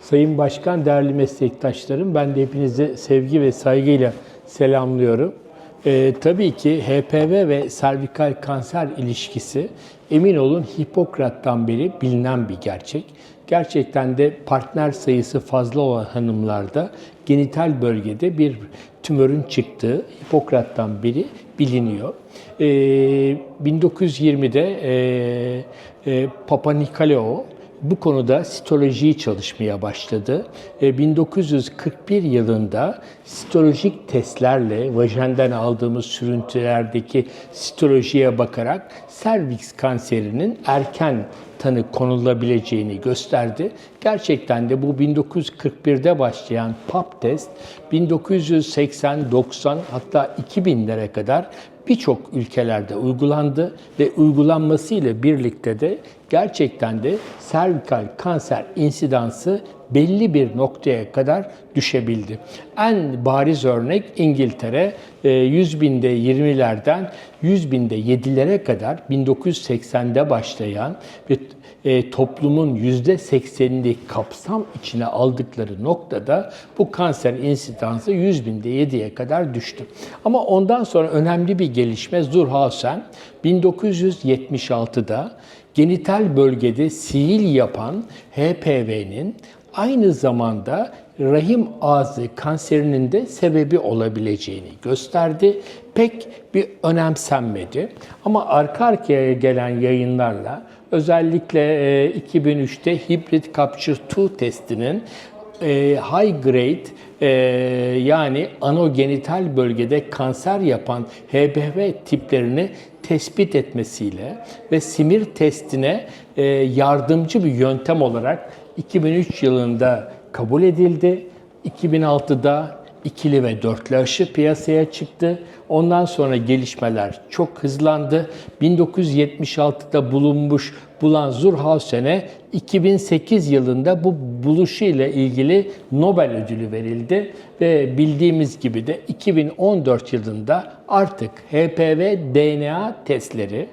Sayın Başkan, değerli meslektaşlarım, ben de hepinizi sevgi ve saygıyla selamlıyorum. Ee, tabii ki HPV ve servikal kanser ilişkisi emin olun Hipokrat'tan beri bilinen bir gerçek. Gerçekten de partner sayısı fazla olan hanımlarda genital bölgede bir tümörün çıktığı Hipokrat'tan beri biliniyor. Ee, 1920'de e, e, Papa Nikolao bu konuda sitolojiyi çalışmaya başladı. E, 1941 yılında sitolojik testlerle vajenden aldığımız sürüntülerdeki sitolojiye bakarak serviks kanserinin erken tanı konulabileceğini gösterdi. Gerçekten de bu 1941'de başlayan PAP test 1980, 90 hatta 2000'lere kadar birçok ülkelerde uygulandı ve uygulanmasıyla birlikte de gerçekten de servikal kanser insidansı belli bir noktaya kadar düşebildi. En bariz örnek İngiltere 100 binde 20'lerden 100 binde 7'lere kadar 1980'de başlayan ve e, toplumun %80'ini kapsam içine aldıkları noktada bu kanser insidansı 100 binde 7'ye kadar düştü. Ama ondan sonra önemli bir gelişme Zurhausen 1976'da genital bölgede sihir yapan HPV'nin aynı zamanda rahim ağzı kanserinin de sebebi olabileceğini gösterdi. Pek bir önemsenmedi. Ama arka arkaya gelen yayınlarla özellikle 2003'te Hybrid Capture 2 testinin high grade yani anogenital bölgede kanser yapan HPV tiplerini tespit etmesiyle ve simir testine yardımcı bir yöntem olarak 2003 yılında kabul edildi. 2006'da ikili ve dörtlü aşı piyasaya çıktı. Ondan sonra gelişmeler çok hızlandı. 1976'da bulunmuş bulan Zurhausen'e 2008 yılında bu buluşu ile ilgili Nobel ödülü verildi ve bildiğimiz gibi de 2014 yılında artık HPV DNA testleri,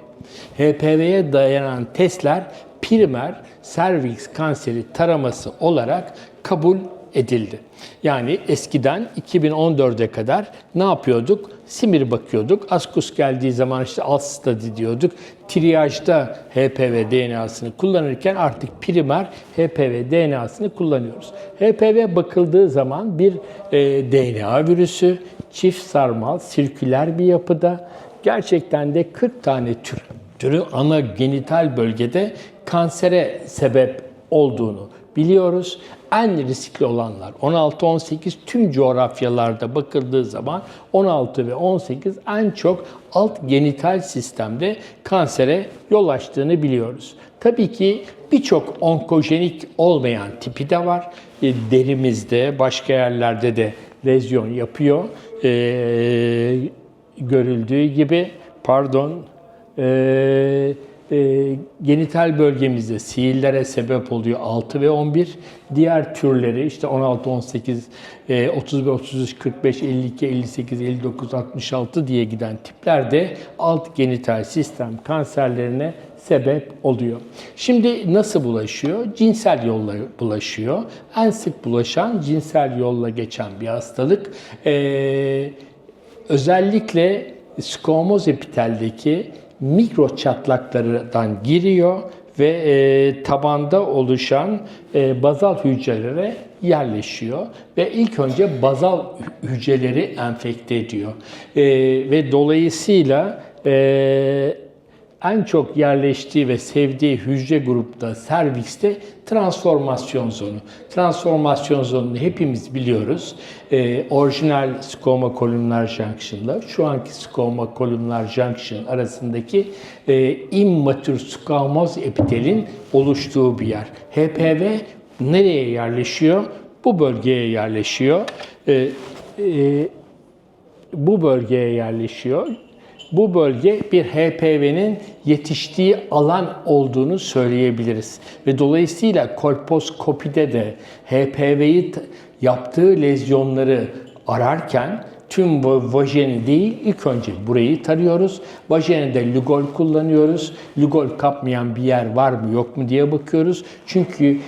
HPV'ye dayanan testler primer serviks kanseri taraması olarak kabul edildi. Yani eskiden 2014'e kadar ne yapıyorduk? Simir bakıyorduk. Askus geldiği zaman işte alt study diyorduk. Triyajda HPV DNA'sını kullanırken artık primer HPV DNA'sını kullanıyoruz. HPV bakıldığı zaman bir e, DNA virüsü, çift sarmal, sirküler bir yapıda gerçekten de 40 tane tür, türü ana genital bölgede kansere sebep olduğunu biliyoruz. En riskli olanlar 16-18 tüm coğrafyalarda bakıldığı zaman 16 ve 18 en çok alt genital sistemde kansere yol açtığını biliyoruz. Tabii ki birçok onkojenik olmayan tipi de var. E, derimizde, başka yerlerde de lezyon yapıyor. Ee, görüldüğü gibi, pardon, ee, e, genital bölgemizde sihirlere sebep oluyor 6 ve 11. Diğer türleri işte 16, 18, e, 30 ve 33, 45, 52, 58, 59, 66 diye giden tipler de alt genital sistem kanserlerine sebep oluyor. Şimdi nasıl bulaşıyor? Cinsel yolla bulaşıyor. En sık bulaşan cinsel yolla geçen bir hastalık. Ee, özellikle squamous epiteldeki mikro çatlaklardan giriyor ve e, tabanda oluşan e, bazal hücrelere yerleşiyor ve ilk önce bazal hücreleri enfekte ediyor. E, ve dolayısıyla e, en çok yerleştiği ve sevdiği hücre grupta servikste transformasyon zonu. Transformasyon zonunu hepimiz biliyoruz. Ee, orijinal skoma kolumnar junction'la şu anki skoma kolumnar junction arasındaki e, immatür squamous epitelin oluştuğu bir yer. HPV nereye yerleşiyor? Bu bölgeye yerleşiyor. Ee, e, bu bölgeye yerleşiyor bu bölge bir HPV'nin yetiştiği alan olduğunu söyleyebiliriz. Ve dolayısıyla kolposkopide de HPV'yi yaptığı lezyonları ararken tüm va- vajeni değil, ilk önce burayı tarıyoruz. Vajenide Lugol kullanıyoruz. Lugol kapmayan bir yer var mı yok mu diye bakıyoruz. Çünkü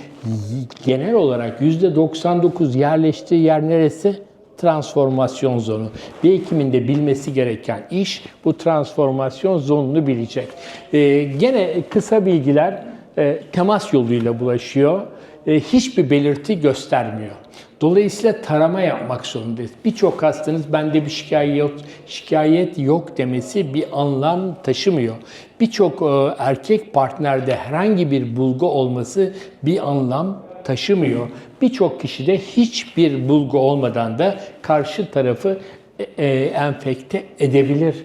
genel olarak %99 yerleştiği yer neresi? Transformasyon zonu. Bir hekimin de bilmesi gereken iş bu transformasyon zonunu bilecek. Ee, gene kısa bilgiler e, temas yoluyla bulaşıyor. E, hiçbir belirti göstermiyor. Dolayısıyla tarama yapmak zorundayız. Birçok hastanız bende bir şikayet şikayet yok demesi bir anlam taşımıyor. Birçok e, erkek partnerde herhangi bir bulgu olması bir anlam taşımıyor. Birçok kişide hiçbir bulgu olmadan da karşı tarafı e, e, enfekte edebilir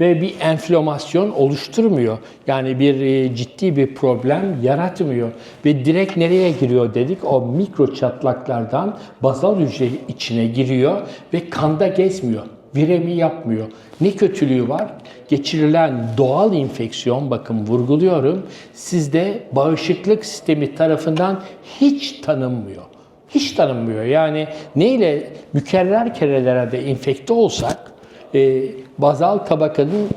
ve bir enflamasyon oluşturmuyor. Yani bir e, ciddi bir problem yaratmıyor. Ve direkt nereye giriyor dedik? O mikro çatlaklardan bazal hücre içine giriyor ve kanda gezmiyor. Viremi yapmıyor. Ne kötülüğü var? Geçirilen doğal infeksiyon, bakın vurguluyorum, sizde bağışıklık sistemi tarafından hiç tanınmıyor. Hiç tanınmıyor. Yani neyle mükerrer kerelere de infekte olsak, e, bazal tabakanın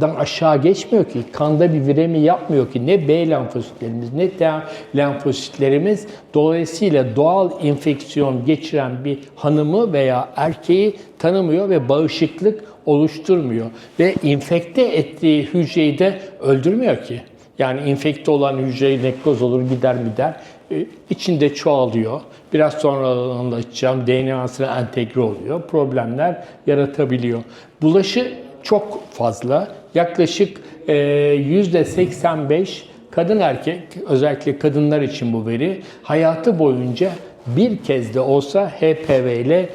dan aşağı geçmiyor ki, kanda bir viremi yapmıyor ki ne B lenfositlerimiz ne T lenfositlerimiz. Dolayısıyla doğal infeksiyon geçiren bir hanımı veya erkeği tanımıyor ve bağışıklık oluşturmuyor. Ve infekte ettiği hücreyi de öldürmüyor ki. Yani infekte olan hücre nekroz olur gider gider. Ee, içinde çoğalıyor. Biraz sonra anlatacağım. DNA'sına entegre oluyor. Problemler yaratabiliyor. Bulaşı çok fazla. Yaklaşık e, %85 kadın erkek, özellikle kadınlar için bu veri, hayatı boyunca bir kez de olsa HPV ile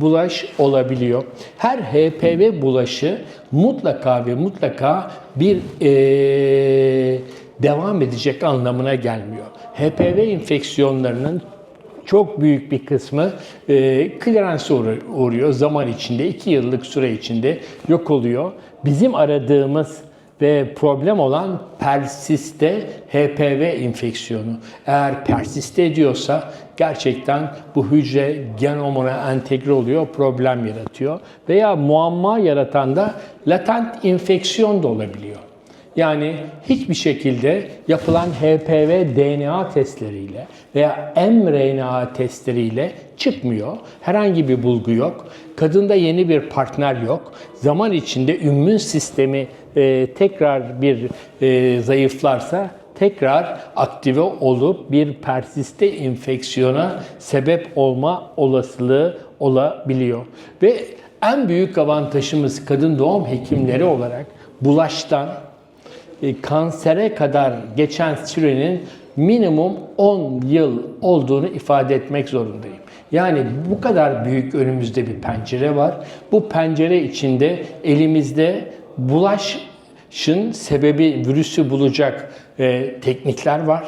bulaş olabiliyor. Her HPV bulaşı mutlaka ve mutlaka bir eee, devam edecek anlamına gelmiyor. HPV enfeksiyonlarının çok büyük bir kısmı e, uğra- uğruyor. Zaman içinde, iki yıllık süre içinde yok oluyor. Bizim aradığımız ve problem olan persiste HPV enfeksiyonu. Eğer persiste ediyorsa gerçekten bu hücre genomuna entegre oluyor, problem yaratıyor. Veya muamma yaratan da latent infeksiyon da olabiliyor. Yani hiçbir şekilde yapılan HPV DNA testleriyle veya mRNA testleriyle çıkmıyor. Herhangi bir bulgu yok. Kadında yeni bir partner yok. Zaman içinde immün sistemi e, tekrar bir e, zayıflarsa tekrar aktive olup bir persiste infeksiyona sebep olma olasılığı olabiliyor. Ve en büyük avantajımız kadın doğum hekimleri olarak bulaştan e, kansere kadar geçen sürenin minimum 10 yıl olduğunu ifade etmek zorundayım. Yani bu kadar büyük önümüzde bir pencere var. Bu pencere içinde elimizde bulaşın sebebi virüsü bulacak e, teknikler var.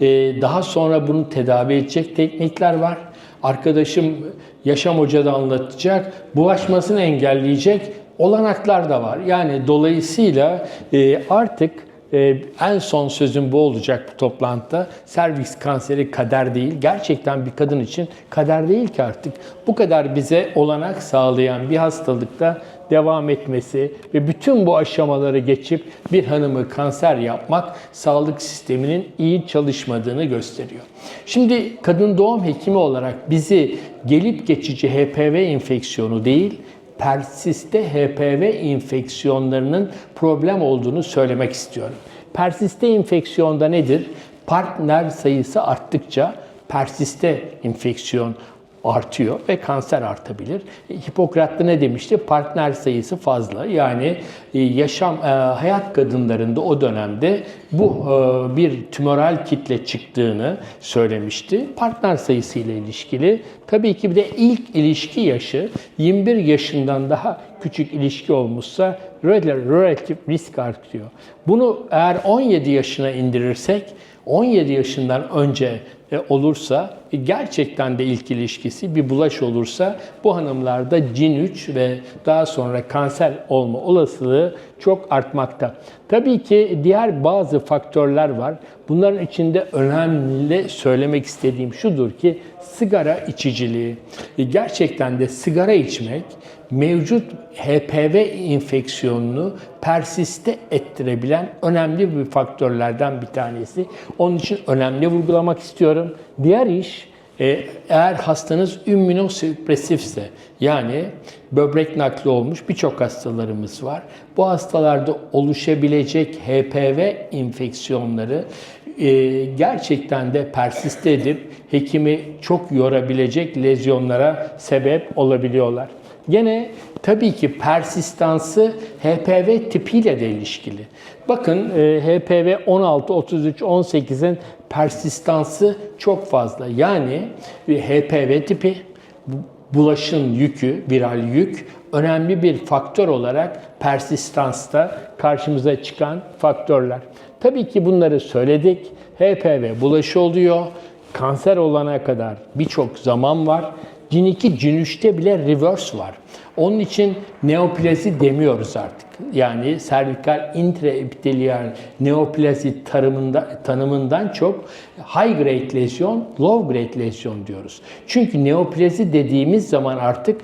E, daha sonra bunu tedavi edecek teknikler var. Arkadaşım Yaşam Hoca da anlatacak. Bulaşmasını engelleyecek olanaklar da var. Yani dolayısıyla e, artık e, en son sözüm bu olacak bu toplantıda. Serviks kanseri kader değil. Gerçekten bir kadın için kader değil ki artık. Bu kadar bize olanak sağlayan bir hastalıkta devam etmesi ve bütün bu aşamaları geçip bir hanımı kanser yapmak sağlık sisteminin iyi çalışmadığını gösteriyor. Şimdi kadın doğum hekimi olarak bizi gelip geçici HPV enfeksiyonu değil, persiste HPV enfeksiyonlarının problem olduğunu söylemek istiyorum. Persiste enfeksiyonda nedir? Partner sayısı arttıkça persiste enfeksiyon artıyor ve kanser artabilir. Hipokrat'ta ne demişti? Partner sayısı fazla. Yani e, yaşam e, hayat kadınlarında o dönemde bu e, bir tümöral kitle çıktığını söylemişti. Partner sayısı ile ilişkili. Tabii ki bir de ilk ilişki yaşı 21 yaşından daha küçük ilişki olmuşsa relatif risk artıyor. Bunu eğer 17 yaşına indirirsek 17 yaşından önce e, olursa e, gerçekten de ilk ilişkisi bir bulaş olursa bu hanımlarda cin 3 ve daha sonra kanser olma olasılığı çok artmakta. Tabii ki diğer bazı faktörler var. Bunların içinde önemli söylemek istediğim şudur ki sigara içiciliği. E, Gerçekten de sigara içmek mevcut HPV enfeksiyonunu persiste ettirebilen önemli bir faktörlerden bir tanesi. Onun için önemli vurgulamak istiyorum. Diğer iş e, eğer hastanız ümminosüpresifse yani böbrek nakli olmuş birçok hastalarımız var. Bu hastalarda oluşabilecek HPV enfeksiyonları e, gerçekten de persiste edip hekimi çok yorabilecek lezyonlara sebep olabiliyorlar. Gene tabii ki persistansı HPV tipiyle de ilişkili. Bakın HPV 16, 33, 18'in persistansı çok fazla. Yani e, HPV tipi bu- bulaşın yükü, viral yük önemli bir faktör olarak persistansta karşımıza çıkan faktörler. Tabii ki bunları söyledik. HPV bulaşı oluyor. Kanser olana kadar birçok zaman var. Cin 2, Cin 3'te bile reverse var. Onun için neoplazi demiyoruz artık. Yani servikal intraepiteliyal neoplazi tarımında, tanımından çok high grade lezyon, low grade lezyon diyoruz. Çünkü neoplazi dediğimiz zaman artık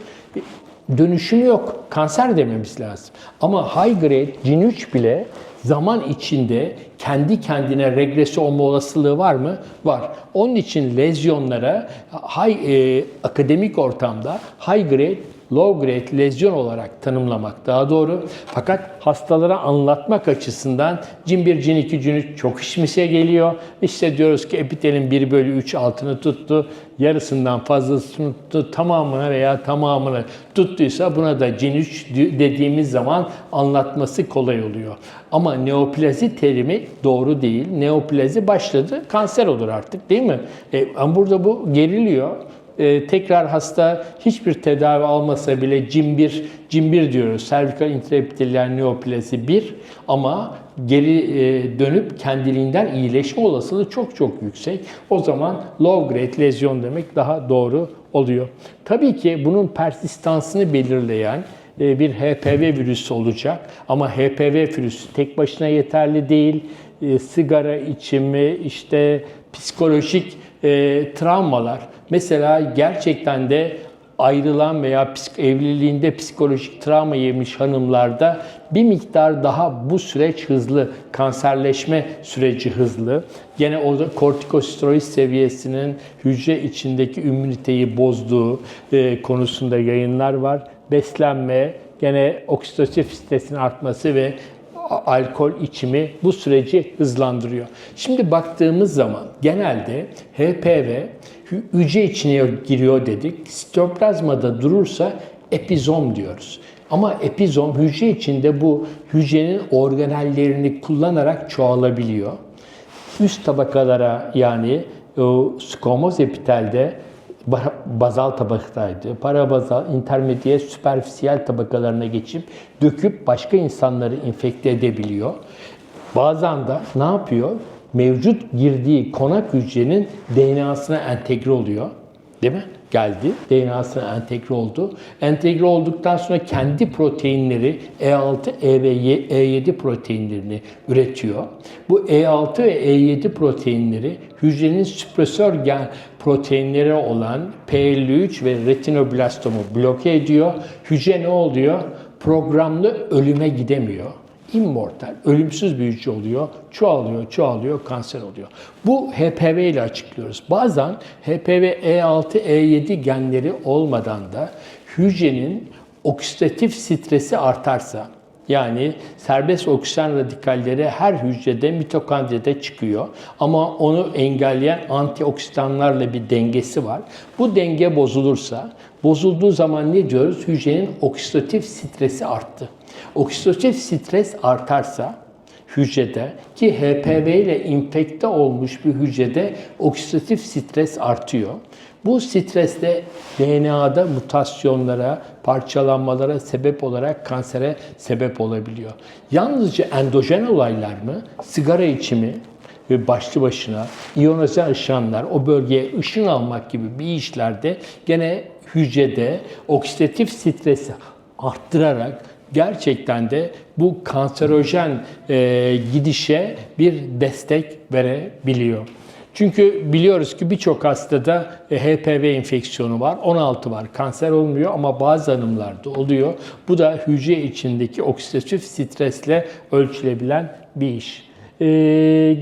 dönüşüm yok. Kanser dememiz lazım. Ama high grade cin 3 bile zaman içinde kendi kendine regresi olma olasılığı var mı? Var. Onun için lezyonlara high, e, akademik ortamda high grade low grade lezyon olarak tanımlamak daha doğru. Fakat hastalara anlatmak açısından cin 1, cin 2, cin 3 çok işimize geliyor. İşte diyoruz ki epitelin 1 bölü 3 altını tuttu, yarısından fazlasını tuttu, tamamına veya tamamını tuttuysa buna da cin 3 dediğimiz zaman anlatması kolay oluyor. Ama neoplazi terimi doğru değil. Neoplazi başladı, kanser olur artık değil mi? E, ama burada bu geriliyor. Ee, tekrar hasta hiçbir tedavi almasa bile CIM1, CIM1 diyoruz. Servikal intraepiteliyal neoplazi 1 ama geri e, dönüp kendiliğinden iyileşme olasılığı çok çok yüksek. O zaman low grade lezyon demek daha doğru oluyor. Tabii ki bunun persistansını belirleyen e, bir HPV virüsü olacak ama HPV virüsü tek başına yeterli değil. E, sigara içimi, işte psikolojik e, travmalar. Mesela gerçekten de ayrılan veya evliliğinde psikolojik travma yemiş hanımlarda bir miktar daha bu süreç hızlı, kanserleşme süreci hızlı. Gene o da kortikosteroid seviyesinin hücre içindeki ümüniteyi bozduğu e, konusunda yayınlar var. Beslenme, gene oksidatif stresin artması ve alkol içimi bu süreci hızlandırıyor. Şimdi baktığımız zaman genelde HPV hücre içine giriyor dedik. Sitoplazmada durursa epizom diyoruz. Ama epizom hücre içinde bu hücrenin organellerini kullanarak çoğalabiliyor. Üst tabakalara yani o squamous epitelde ba- bazal tabakadaydı. Parabazal, intermediye, süperfisiyel tabakalarına geçip döküp başka insanları infekte edebiliyor. Bazen de ne yapıyor? Mevcut girdiği konak hücrenin DNA'sına entegre oluyor. Değil mi? Geldi. DNA'sına entegre oldu. Entegre olduktan sonra kendi proteinleri E6, E ve Y- E7 proteinlerini üretiyor. Bu E6 ve E7 proteinleri hücrenin süpresör gen proteinleri olan P53 ve retinoblastomu bloke ediyor. Hücre ne oluyor? Programlı ölüme gidemiyor immortal, ölümsüz bir hücre oluyor, çoğalıyor, çoğalıyor, kanser oluyor. Bu HPV ile açıklıyoruz. Bazen HPV E6, E7 genleri olmadan da hücrenin oksidatif stresi artarsa, yani serbest oksijen radikalleri her hücrede mitokondride çıkıyor. Ama onu engelleyen antioksidanlarla bir dengesi var. Bu denge bozulursa, bozulduğu zaman ne diyoruz? Hücrenin oksidatif stresi arttı. Oksidatif stres artarsa hücrede ki HPV ile infekte olmuş bir hücrede oksidatif stres artıyor. Bu stres de DNA'da mutasyonlara, parçalanmalara sebep olarak kansere sebep olabiliyor. Yalnızca endojen olaylar mı? Sigara içimi, ve başlı başına iyonize ışınlar, o bölgeye ışın almak gibi bir işlerde gene hücrede oksidatif stresi arttırarak gerçekten de bu kanserojen e, gidişe bir destek verebiliyor. Çünkü biliyoruz ki birçok hastada e, HPV enfeksiyonu var, 16 var. Kanser olmuyor ama bazı hanımlarda oluyor. Bu da hücre içindeki oksidatif stresle ölçülebilen bir iş. E,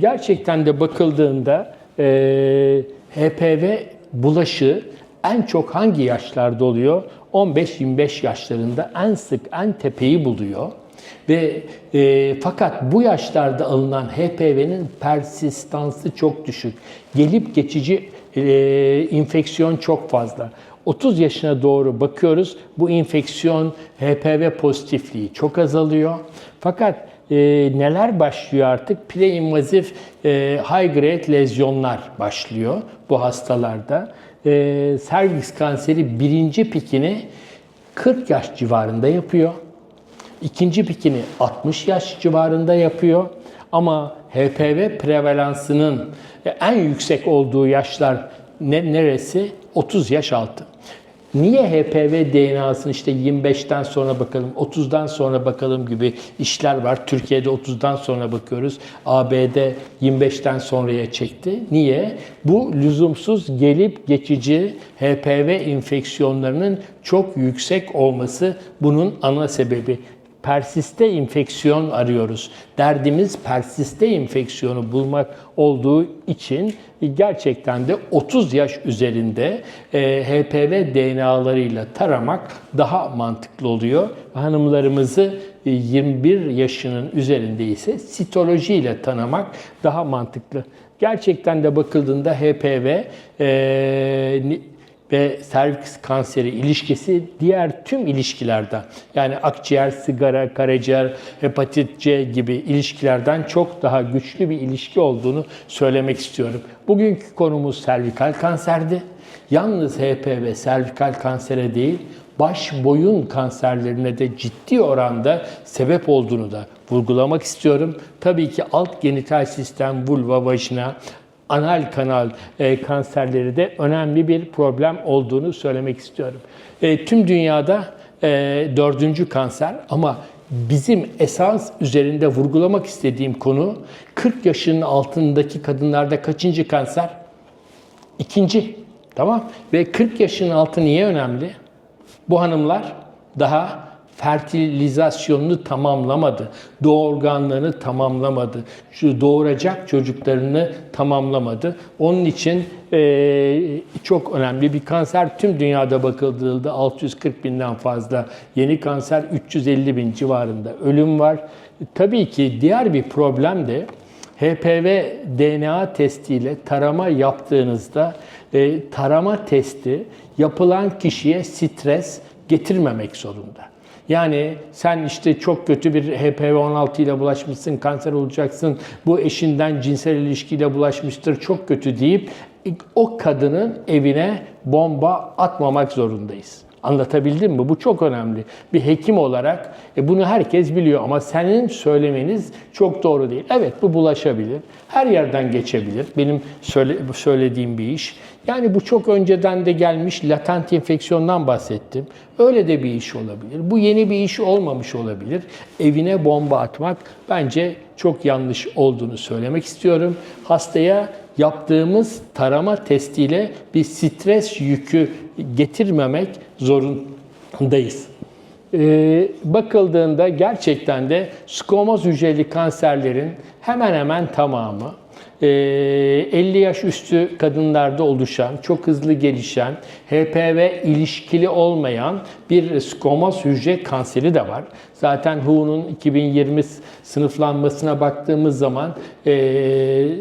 gerçekten de bakıldığında e, HPV bulaşı en çok hangi yaşlarda oluyor? 15-25 yaşlarında en sık en tepeyi buluyor. Ve e, fakat bu yaşlarda alınan HPV'nin persistansı çok düşük. Gelip geçici e, infeksiyon çok fazla. 30 yaşına doğru bakıyoruz. Bu infeksiyon HPV pozitifliği çok azalıyor. Fakat e, neler başlıyor artık? Preinvazif e, high grade lezyonlar başlıyor bu hastalarda. E, serviks kanseri birinci pikini 40 yaş civarında yapıyor. İkinci pikini 60 yaş civarında yapıyor. Ama HPV prevalansının en yüksek olduğu yaşlar ne, neresi? 30 yaş altı. Niye HPV DNA'sını işte 25'ten sonra bakalım, 30'dan sonra bakalım gibi işler var. Türkiye'de 30'dan sonra bakıyoruz. ABD 25'ten sonraya çekti. Niye? Bu lüzumsuz gelip geçici HPV enfeksiyonlarının çok yüksek olması bunun ana sebebi persiste infeksiyon arıyoruz. Derdimiz persiste infeksiyonu bulmak olduğu için gerçekten de 30 yaş üzerinde e, HPV DNA'larıyla taramak daha mantıklı oluyor. Hanımlarımızı e, 21 yaşının üzerinde ise sitolojiyle tanımak daha mantıklı. Gerçekten de bakıldığında HPV e, ve serviks kanseri ilişkisi diğer tüm ilişkilerden yani akciğer, sigara, karaciğer, hepatit C gibi ilişkilerden çok daha güçlü bir ilişki olduğunu söylemek istiyorum. Bugünkü konumuz servikal kanserdi. Yalnız HPV servikal kansere değil, baş boyun kanserlerine de ciddi oranda sebep olduğunu da vurgulamak istiyorum. Tabii ki alt genital sistem, vulva, vajina, anal kanal e, kanserleri de önemli bir problem olduğunu söylemek istiyorum. E, tüm dünyada e, dördüncü kanser ama bizim esas üzerinde vurgulamak istediğim konu 40 yaşının altındaki kadınlarda kaçıncı kanser? İkinci. Tamam. Ve 40 yaşın altı niye önemli? Bu hanımlar daha fertilizasyonunu tamamlamadı. Doğurganlığını tamamlamadı. Doğuracak çocuklarını tamamlamadı. Onun için e, çok önemli bir kanser. Tüm dünyada bakıldığında 640 binden fazla yeni kanser, 350 bin civarında ölüm var. Tabii ki diğer bir problem de HPV DNA testiyle tarama yaptığınızda e, tarama testi yapılan kişiye stres getirmemek zorunda. Yani sen işte çok kötü bir HPV-16 ile bulaşmışsın, kanser olacaksın, bu eşinden cinsel ilişkiyle bulaşmıştır, çok kötü deyip o kadının evine bomba atmamak zorundayız. Anlatabildim mi? Bu çok önemli. Bir hekim olarak e, bunu herkes biliyor ama senin söylemeniz çok doğru değil. Evet bu bulaşabilir. Her yerden geçebilir. Benim söyle, söylediğim bir iş. Yani bu çok önceden de gelmiş latent enfeksiyondan bahsettim. Öyle de bir iş olabilir. Bu yeni bir iş olmamış olabilir. Evine bomba atmak bence çok yanlış olduğunu söylemek istiyorum. Hastaya yaptığımız tarama testiyle bir stres yükü getirmemek zorundayız. Ee, bakıldığında gerçekten de squamous hücreli kanserlerin hemen hemen tamamı 50 yaş üstü kadınlarda oluşan, çok hızlı gelişen, HPV ilişkili olmayan bir squamous hücre kanseri de var. Zaten WHO'nun 2020 sınıflanmasına baktığımız zaman e,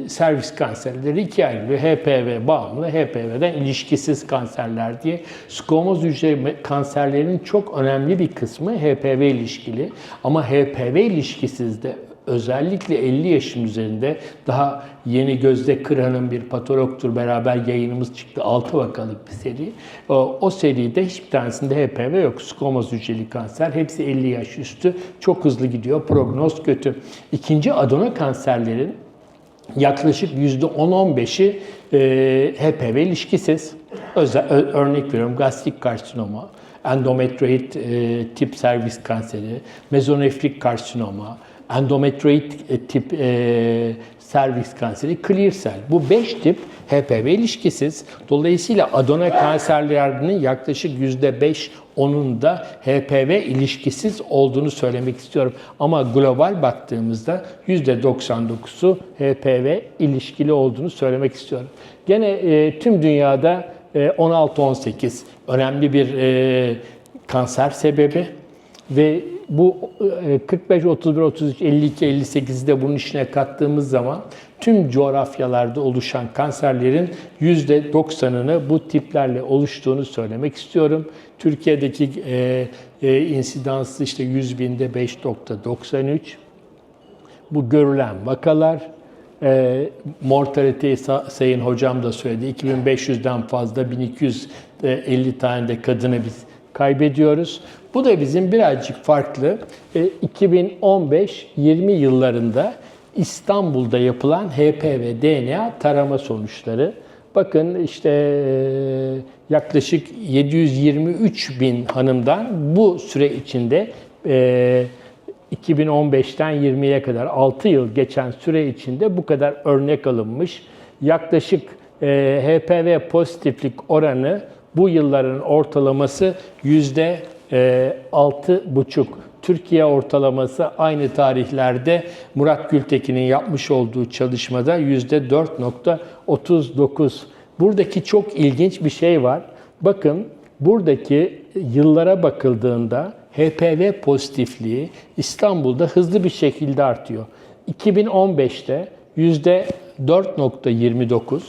servis kanserleri ikiye ayrılıyor. HPV bağımlı, HPV'den ilişkisiz kanserler diye. Squamous hücre kanserlerinin çok önemli bir kısmı HPV ilişkili. Ama HPV ilişkisiz de özellikle 50 yaşın üzerinde daha yeni Gözde Kırhan'ın bir patologtur beraber yayınımız çıktı. 6 vakalık bir seri. O, o seride hiçbir tanesinde HPV yok. Squamous hücreli kanser. Hepsi 50 yaş üstü. Çok hızlı gidiyor. Prognoz kötü. İkinci adeno kanserlerin yaklaşık %10-15'i e, HPV ilişkisiz. Özel, örnek veriyorum gastrik karsinoma, endometrioid e, tip servis kanseri, mezonefrik karsinoma, endometrioid e, tip e, servis kanseri, clear cell. Bu 5 tip HPV ilişkisiz. Dolayısıyla adona kanserlerinin yaklaşık %5 onun da HPV ilişkisiz olduğunu söylemek istiyorum. Ama global baktığımızda %99'u HPV ilişkili olduğunu söylemek istiyorum. Gene e, tüm dünyada e, 16-18 önemli bir e, kanser sebebi ve bu e, 45, 31, 33, 52, 58'de bunun içine kattığımız zaman tüm coğrafyalarda oluşan kanserlerin %90'ını bu tiplerle oluştuğunu söylemek istiyorum. Türkiye'deki e, e, insidansı işte 100 binde 5.93. Bu görülen vakalar. E, mortaliteyi sa- Sayın Hocam da söyledi. 2500'den fazla 1250 tane de kadını biz kaybediyoruz. Bu da bizim birazcık farklı. E, 2015-20 yıllarında İstanbul'da yapılan HPV DNA tarama sonuçları. Bakın işte e, yaklaşık 723 bin hanımdan bu süre içinde e, 2015'ten 20'ye kadar 6 yıl geçen süre içinde bu kadar örnek alınmış. Yaklaşık e, HPV pozitiflik oranı bu yılların ortalaması yüzde ee, 6,5 Türkiye ortalaması aynı tarihlerde Murat Gültekin'in yapmış olduğu çalışmada %4.39. Buradaki çok ilginç bir şey var. Bakın buradaki yıllara bakıldığında HPV pozitifliği İstanbul'da hızlı bir şekilde artıyor. 2015'te %4.29,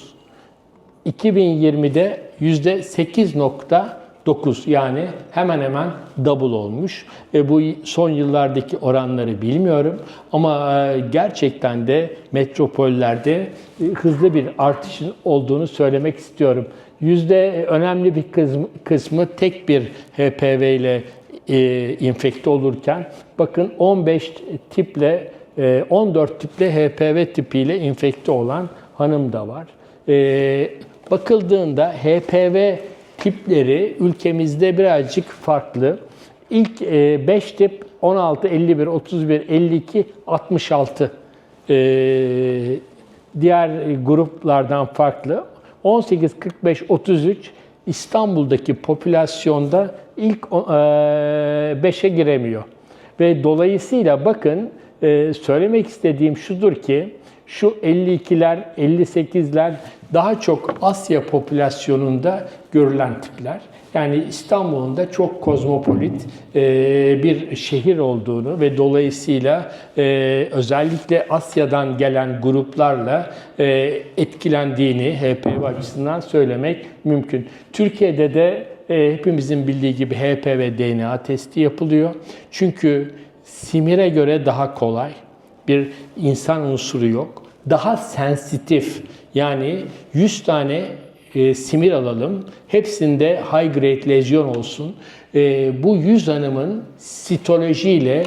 2020'de %8.29 9 yani hemen hemen double olmuş. E, bu son yıllardaki oranları bilmiyorum ama e, gerçekten de metropollerde e, hızlı bir artışın olduğunu söylemek istiyorum. Yüzde e, önemli bir kısmı, tek bir HPV ile infekte olurken bakın 15 tiple 14 tiple HPV tipiyle infekte olan hanım da var. Bakıldığında HPV tipleri ülkemizde birazcık farklı. İlk 5 tip 16, 51, 31, 52, 66 e, diğer gruplardan farklı. 18, 45, 33 İstanbul'daki popülasyonda ilk 5'e giremiyor. Ve dolayısıyla bakın e, söylemek istediğim şudur ki şu 52'ler, 58'ler daha çok Asya popülasyonunda görülen tipler. Yani İstanbul'un da çok kozmopolit e, bir şehir olduğunu ve dolayısıyla e, özellikle Asya'dan gelen gruplarla e, etkilendiğini HPV açısından söylemek mümkün. Türkiye'de de hepimizin bildiği gibi HPV DNA testi yapılıyor. Çünkü simire göre daha kolay bir insan unsuru yok. Daha sensitif yani 100 tane e, simir alalım. Hepsinde high grade lezyon olsun. E, bu 100 hanımın sitolojiyle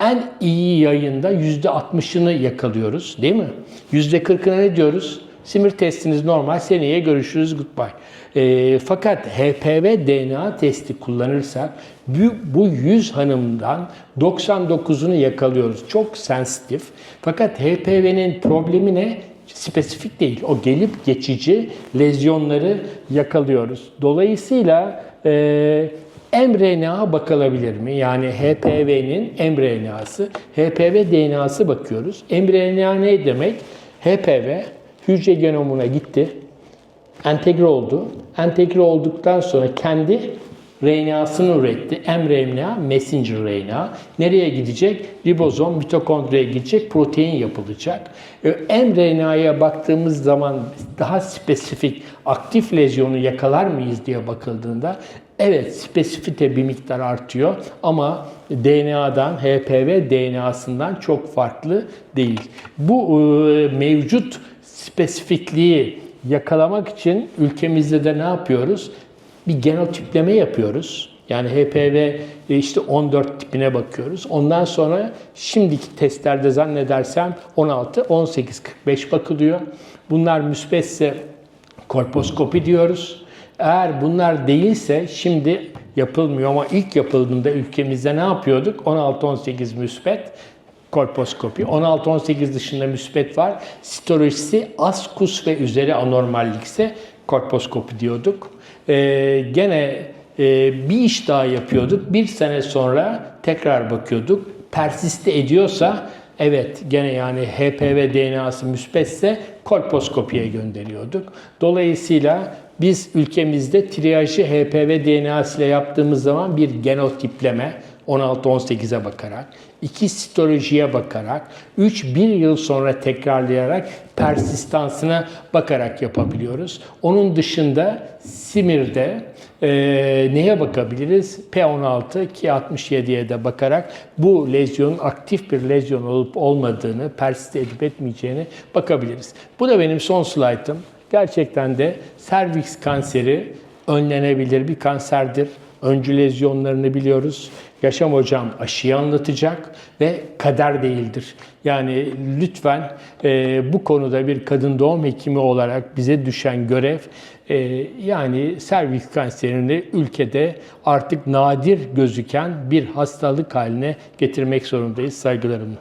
en iyi yayında %60'ını yakalıyoruz değil mi? %40'ına ne diyoruz? Simir testiniz normal, seneye görüşürüz, goodbye. E, fakat HPV DNA testi kullanırsak bu, bu 100 hanımdan 99'unu yakalıyoruz. Çok sensitif. Fakat HPV'nin problemi ne? Spesifik değil. O gelip geçici lezyonları yakalıyoruz. Dolayısıyla e, mRNA bakılabilir mi? Yani HPV'nin mRNA'sı, HPV DNA'sı bakıyoruz. mRNA ne demek? HPV hücre genomuna gitti, entegre oldu. Entegre olduktan sonra kendi RNA'sını üretti. mRNA, messenger RNA. Nereye gidecek? Ribozom, mitokondriye gidecek, protein yapılacak. E, mRNA'ya baktığımız zaman daha spesifik, aktif lezyonu yakalar mıyız diye bakıldığında evet spesifite bir miktar artıyor ama DNA'dan, HPV DNA'sından çok farklı değil. Bu e, mevcut spesifikliği yakalamak için ülkemizde de ne yapıyoruz? Bir genotipleme yapıyoruz. Yani HPV işte 14 tipine bakıyoruz. Ondan sonra şimdiki testlerde zannedersem 16, 18, 45 bakılıyor. Bunlar müspetse kolposkopi diyoruz. Eğer bunlar değilse şimdi yapılmıyor ama ilk yapıldığında ülkemizde ne yapıyorduk? 16-18 müspet kolposkopi. 16-18 dışında müspet var. Sitolojisi az kus ve üzeri anormallikse kolposkopi diyorduk. Ee, gene e, bir iş daha yapıyorduk. Bir sene sonra tekrar bakıyorduk. Persiste ediyorsa evet gene yani HPV DNA'sı müspetse kolposkopiye gönderiyorduk. Dolayısıyla biz ülkemizde triyajı HPV DNA'sı ile yaptığımız zaman bir genotipleme 16-18'e bakarak, iki sitolojiye bakarak, 3 bir yıl sonra tekrarlayarak persistansına bakarak yapabiliyoruz. Onun dışında Simir'de e, neye bakabiliriz? P16 ki 67'ye de bakarak bu lezyonun aktif bir lezyon olup olmadığını, persist edip etmeyeceğini bakabiliriz. Bu da benim son slaytım. Gerçekten de serviks kanseri önlenebilir bir kanserdir. Öncü lezyonlarını biliyoruz. Yaşam hocam aşıyı anlatacak ve kader değildir. Yani lütfen e, bu konuda bir kadın doğum hekimi olarak bize düşen görev e, yani serviks kanserini ülkede artık nadir gözüken bir hastalık haline getirmek zorundayız saygılarımla.